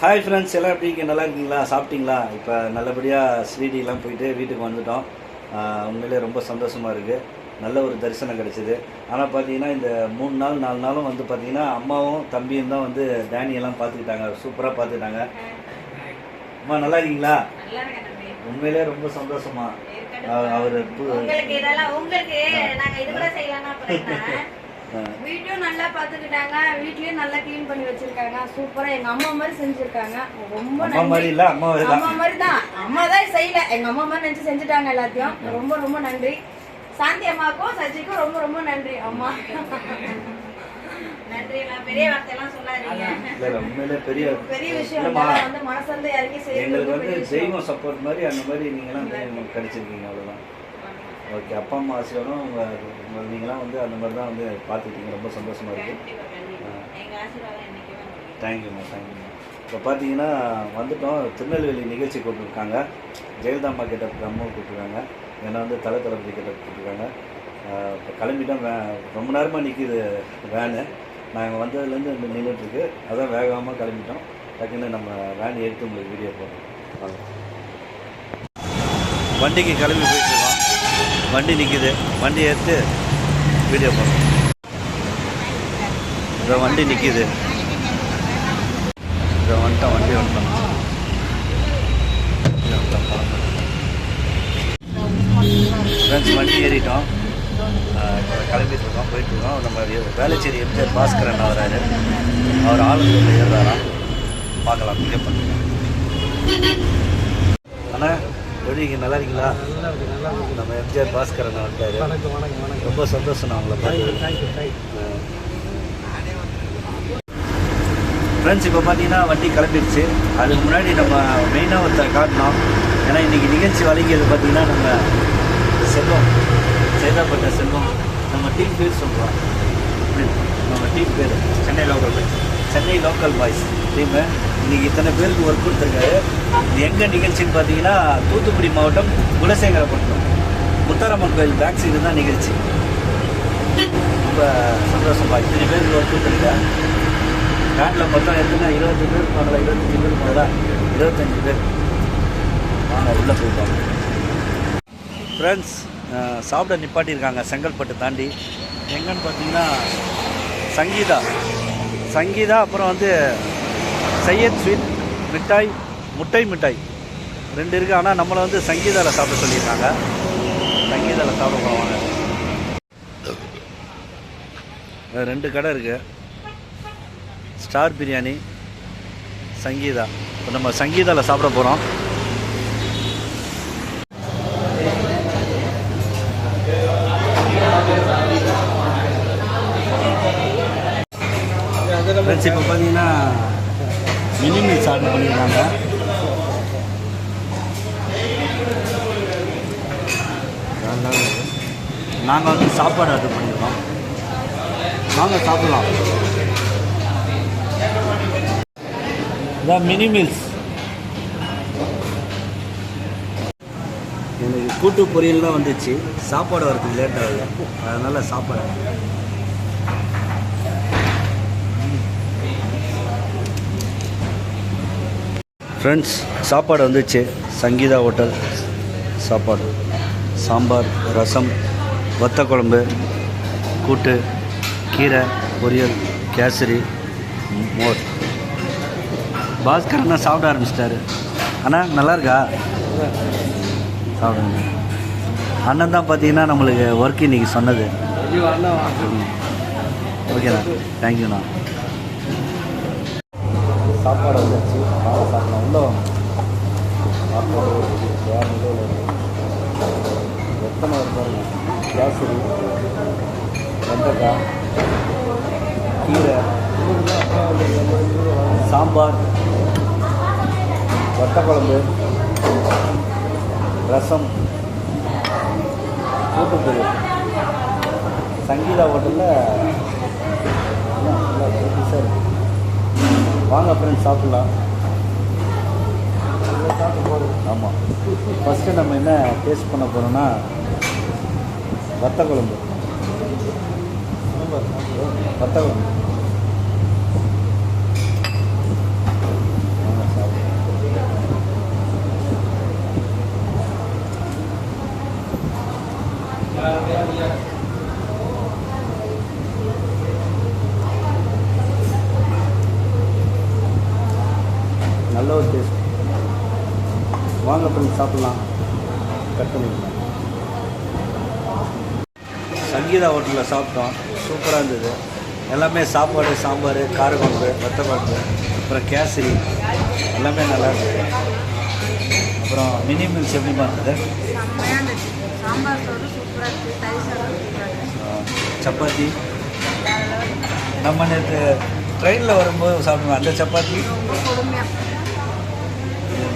Hi friends எல்லாம் எப்படி? இருக்கீங்க நல்லா இருக்கீங்களா? சாப்பிட்டீங்களா? இப்போ நல்லபடியாக ஸ்ரீடிலாம் போயிட்டு வீட்டுக்கு வந்துட்டோம். உண்மையிலே ரொம்ப சந்தோஷமாக இருக்குது நல்ல ஒரு தரிசனம் கிடச்சிது. ஆனால் பார்த்தீங்கன்னா இந்த மூணு நாள் நாலு நாளும் வந்து பார்த்தீங்கன்னா அம்மாவும் தம்பியும் தான் வந்து டேனியெல்லாம் பார்த்துக்கிட்டாங்க சூப்பராக பார்த்துக்கிட்டாங்க அம்மா நல்லா இருக்கீங்களா. உண்மையிலே ரொம்ப சந்தோஷமா. இருக்கட்டும். அவர் வீட்டையும் நல்லா பாத்துக்கிட்டாங்க. வீட்லயும் நல்லா க்ளீன் பண்ணி வச்சிருக்காங்க. சூப்பரா எங்க அம்மா மாதிரி செஞ்சிருக்காங்க. ரொம்ப அம்மா மாதிரி நன்றி இல்லை அம்மா மாதிரி தான். அம்மா மாதிரி தான். அம்மா தான் செய்யல. எங்க அம்மா மாதிரி நினைச்சு செஞ்சுட்டாங்க எல்லாத்தையும். ரொம்ப ரொம்ப நன்றி. சாந்தி அம்மாவுக்கும் சஜிக்கும் ரொம்ப ரொம்ப நன்றி. அம்மா. நன்றி எல்லாம் பெரிய வார்த்தை எல்லாம் சொல்லாதீங்க பெரிய பெரிய விஷயம் வந்து மனசு வந்து இறங்கி எங்களுக்கு வந்து தெய்வம் சப்போர்ட் மாதிரி அந்த மாதிரி நீங்களாம் கிடைச்சிருக்கீங்க அவ்வளோதான் ஓகே அப்பா அம்மா ஆசீர்வாதம் உங்கள் நீங்களாம் வந்து அந்த மாதிரி தான் வந்து பார்த்துக்கிட்டீங்க. ரொம்ப சந்தோஷமாக இருக்குது. தேங்க்யூம்மா தேங்க்யூம்மா இப்போ பார்த்தீங்கன்னா வந்துட்டோம். திருநெல்வேலி நிகழ்ச்சி கூப்பிட்டுருக்காங்க ஜெயலலிதா அம்மா கிட்ட அம்மா கூப்பிட்டுருக்காங்க ஏன்னா வந்து தலை தளபதி கிட்ட கூப்பிட்டுருக்காங்க இப்போ கிளம்பிட்டோம். வே ரொம்ப நேரமாக நிற்கிது வேனு. நாங்கள் வந்ததுலேருந்து நின்றுட்டுருக்கு அதான் வேகமாக கிளம்பிட்டோம். டக்குன்னு நம்ம வேன் எடுத்து உங்களுக்கு வீடியோ போடுறோம். வண்டிக்கு கிளம்பி போயிட்டுருக்கோம் வண்டி நிற்கிது வண்டி எடுத்து வீடியோ போடுறோம். இந்த வண்டி நிற்கிது இதை வந்துட்டோம் வண்டி வந்துட்டோம். ஃப்ரெண்ட்ஸ் வண்டி ஏறிட்டோம். கிளம்பிட்டு இருக்கோம் போயிட்டு இருக்கோம். நம்ம வேலைச்சேரி எம்ஜிஆர் பாஸ்கரன் வராரு அவர் ஆளுநர் ஏறுறாராம் பார்க்கலாம் பிக்கப் பண்ணுங்க அண்ணா எப்படி நல்லா இருக்கீங்களா? நம்ம எம்ஜிஆர் பாஸ்கரன் வந்துட்டாரு ரொம்ப சந்தோஷம் நான் உங்களை ஃப்ரெண்ட்ஸ் இப்போ பார்த்தீங்கன்னா வண்டி கிளம்பிடுச்சு. அதுக்கு முன்னாடி நம்ம மெயினாக ஒருத்தர் காட்டினோம். ஏன்னா இன்றைக்கி நிகழ்ச்சி வழங்கியது பார்த்தீங்கன்னா நம்ம செல்வம் சேதாப்பட்ட செல்வம். நம்ம டீம் பேர் சொல்கிறோம் நம்ம டீம் பேர் Chennai local boys Chennai local boys team இன்றைக்கி இத்தனை பேருக்கு ஒர்க் கொடுத்துருக்காரு. இது எங்கே நிகழ்ச்சின்னு பார்த்தீங்கன்னா தூத்துக்குடி மாவட்டம் குலசேகரப்பட்டினம். முத்தாரம்மன் கோயில் பேக் சைடு தான் நிகழ்ச்சி. ரொம்ப சந்தோஷமா இத்தனை பேர் ஒரு கொடுத்துருக்கேன் நாட்டில் மொத்தம் எத்தனை இருபத்தி பேர் இருப்பாங்களா? இருபத்தஞ்சி பேர் இருப்பாங்களா? இருபத்தஞ்சி பேர். வாங்க உள்ளே போய்ப்பாங்க ஃப்ரெண்ட்ஸ் சாப்பிட நிப்பாட்டியிருக்காங்க. செங்கல்பட்டு தாண்டி. எங்கன்னு பார்த்தீங்கன்னா சங்கீதா. சங்கீதா அப்புறம் வந்து சையத் ஸ்வீட் மிட்டாய் முட்டை மிட்டாய். ரெண்டு இருக்குது ஆனால் நம்மளை வந்து சங்கீதாவில் சாப்பிட சொல்லியிருக்காங்க. சங்கீதாவில் சாப்பிட போவாங்க ரெண்டு கடை இருக்குது ஸ்டார் பிரியாணி சங்கீதா. இப்போ நம்ம சங்கீதாவில் சாப்பிட போகிறோம் இப்போ பார்த்தீங்கன்னா மினி மீல்ஸ் ஆர்டர் பண்ணியிருக்காங்க நாங்கள் வந்து சாப்பாடு ஆர்டர் பண்ணியிருக்கோம். வாங்க சாப்பிடலாம். இதான் மினி மீல்ஸ் எனக்கு கூட்டு பொரியல் தான் வந்துச்சு. சாப்பாடு வரதுக்கு லேட் ஆகுது. அதனால் சாப்பாடு. ஃப்ரெண்ட்ஸ் சாப்பாடு வந்துச்சு. சங்கீதா ஹோட்டல் சாப்பாடு. சாம்பார் ரசம். வத்த குழம்பு கூட்டு கீரை பொரியல் கேசரி மோர். பாஸ்கர் அண்ணா சாப்பிட ஆரம்பிச்சிட்டாரு. அண்ணா நல்லா இருக்கா? சாப்பிடுங்க. அண்ணன் தான் பார்த்தீங்கன்னா நம்மளுக்கு ஒர்க் இன்னைக்கு சொன்னது. ஓகேண்ணா தேங்க்யூண்ணா சாப்பாடு வந்துச்சு. சாப்பிடலாம். உள்ள சாப்பாடு எத்தனை இருப்பாங்க கேசரி வெண்டைக்காய் கீரை சாம்பார் வத்தக்குழம்பு ரசம் கூட்டுப்பொடி சங்கீதா ஹோட்டலில் சார் வாங்க ஃப்ரெண்ட்ஸ் சாப்பிட்லாம். ஆமாம் ஃபஸ்ட்டு நம்ம என்ன டேஸ்ட் பண்ண போகிறோன்னா வத்த குழம்பு. வத்த குழம்பு. நல்ல ஒரு டேஸ்ட் வாங்க பண்ணி சாப்பிட்லாம். கட் பண்ணிக்கலாம். சங்கீதா ஹோட்டலில் சாப்பிட்டோம். சூப்பராக இருந்தது. எல்லாமே சாப்பாடு சாம்பார் காரக்குழம்பு வத்த குழம்பு அப்புறம் கேசரி. எல்லாமே நல்லா இருந்தது. அப்புறம் மினி மீல்ஸ் எப்படி ஆ, சப்பாத்தி? நம்ம நேற்று ட்ரெயினில் வரும்போது சாப்பிடுவோம். அந்த சப்பாத்தி?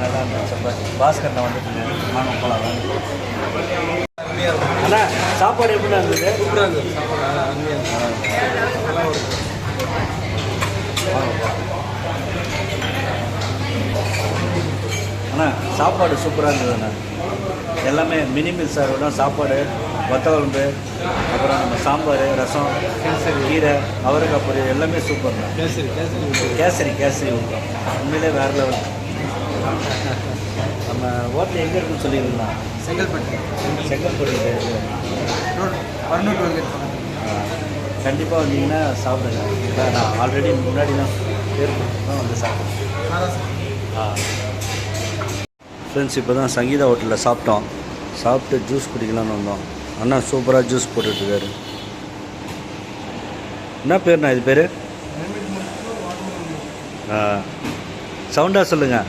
நல்லா இருந்தது. சப்பாத்தி. பாஸ்கர் நான் வந்துட்டு வாங்க போகலாம் அண்ணா சாப்பாடு எப்படி இருந்தது? இருந்தது அண்ணா சாப்பாடு சூப்பராக இருந்ததுண்ணா. எல்லாமே மினி மீல் சாரோட சாப்பாடு வத்த குழம்பு அப்புறம் நம்ம சாம்பார் ரசம் கீரை அவரைக்காய் பொரியல் எல்லாமே சூப்பர்ண்ணா. கேசரி கேசரி. கேசரி கேசரி உண்மையிலே வேறு லெவல் நம்ம ஹோட்டல் எங்கே இருக்குன்னு சொல்லியிருந்தோம் செங்கல்பட்டு. செங்கல்பட்டு ரோட் பன்னூர் டோல்கேட் கண்டிப்பாக வந்தீங்கன்னா சாப்பிடுங்க. நான் ஆல்ரெடி முன்னாடி தான் தான் வந்து சாப்பிடுவேன் ஆ. ஃப்ரெண்ட்ஸ் இப்போ தான் சங்கீதா ஹோட்டலில் சாப்பிட்டோம். சாப்பிட்டு ஜூஸ் குடிக்கலாம்னு வந்தோம். அண்ணா சூப்பராக ஜூஸ் போட்டுட்ருக்காரு என்ன பேர்ண்ணா இது பேர்? சவுண்டாக சொல்லுங்கள்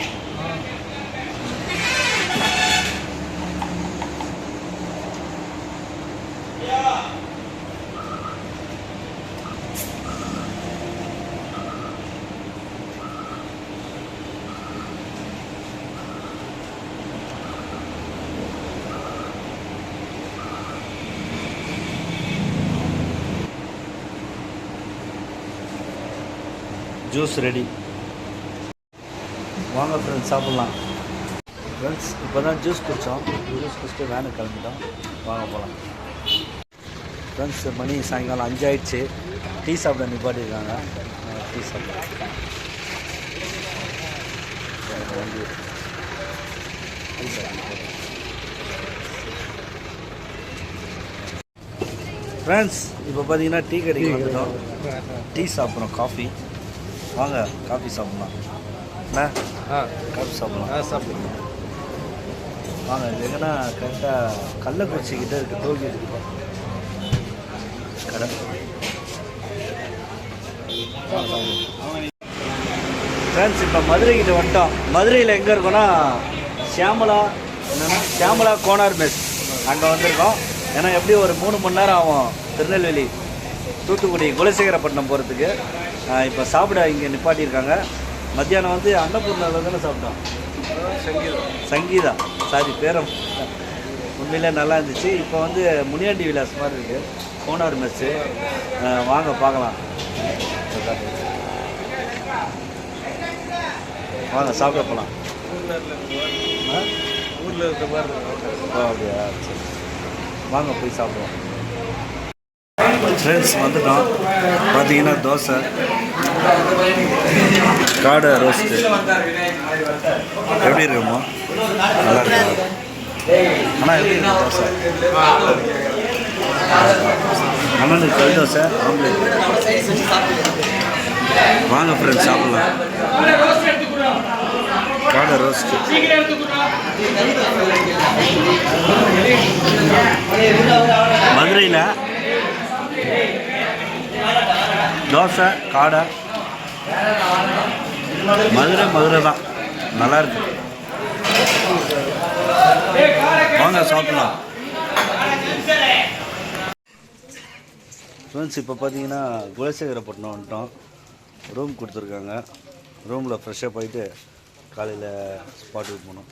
ஜூஸ் ரெடி. வாங்க ஃப்ரெண்ட்ஸ் சாப்பிட்லாம். ஃப்ரெண்ட்ஸ் இப்போ தான் ஜூஸ் குடித்தோம் ஜூஸ் குடிச்சிட்டு வேனுக்கு கிளம்பிட்டோம். வாங்க போகலாம் ஃப்ரெண்ட்ஸ் மணி சாயங்காலம் அஞ்சாயிடுச்சு. டீ சாப்பிட நிப்பாட்டிருக்காங்க. டீ சாப்பிட டீ சாப்பிட ஃப்ரெண்ட்ஸ் இப்போ பார்த்தீங்கன்னா டீ கடைக்கு வந்துட்டோம். டீ சாப்பிட்றோம் காஃபி. வாங்க காஃபி சாப்பிட்லாம். என்ன ஆ. காஃபி சாப்பிட்லாம். ஆ சாப்பிடுங்க வாங்க இது எங்கன்னா கரெக்டாக கள்ளக்குறிச்சி கிட்ட இருக்கு டோல்கேட் கடை. ஃப்ரெண்ட்ஸ் இப்போ மதுரை கிட்ட வந்துட்டோம். மதுரையில் எங்கே இருக்கோன்னா சியாமலா என்னன்னா சியாமலா கோனார் மெஸ் அங்கே வந்திருக்கோம். ஏன்னா எப்படி ஒரு மூணு மணி நேரம் ஆகும் திருநெல்வேலி தூத்துக்குடி குலசேகரப்பட்டினம் போகிறதுக்கு இப்போ சாப்பிட இங்கே நிப்பாட்டியிருக்காங்க. மத்தியானம் வந்து அன்னபூர்ணாவில் தானே சாப்பிட்டோம். சங்கீதா. சாரி பேரம். உண்மையிலே நல்லா இருந்துச்சு. இப்போ வந்து முனியாண்டி விலாஸ் மாதிரி இருக்குது கோனார் மெஸ்ஸு வாங்க பார்க்கலாம். வாங்க சாப்பிட போகலாம் ஊரில் இருக்க மாதிரி அப்படியா? சரி. வாங்க போய் சாப்பிடுவோம். ஃப்ரெண்ட்ஸ் வந்துட்டோம். பார்த்தீங்கன்னா தோசை. காடை ரோஸ்ட்டு எப்படி இருக்குமோ? நல்லா இருக்கும் ஆனால் எப்படி இருக்கும் தோசை? அண்ணனுக்கு கல் தோசை ஆம்லேட். வாங்க ஃப்ரெண்ட்ஸ் சாப்பிடலாம். காடை ரோஸ்ட்டு மதுரையில் தோசை காடை. மதுரை மதுரை தான். நல்லா இருக்கு. வாங்க சாப்பிடலாம். ஃப்ரெண்ட்ஸ் இப்போ பார்த்தீங்கன்னா குலசேகரப்பட்டினம் வந்துட்டோம். ரூம் கொடுத்துருக்காங்க. ரூமில் ஃப்ரெஷ்ஷப் ஆகிட்டு காலையில் ஸ்பாட்டுக்கு போனோம்.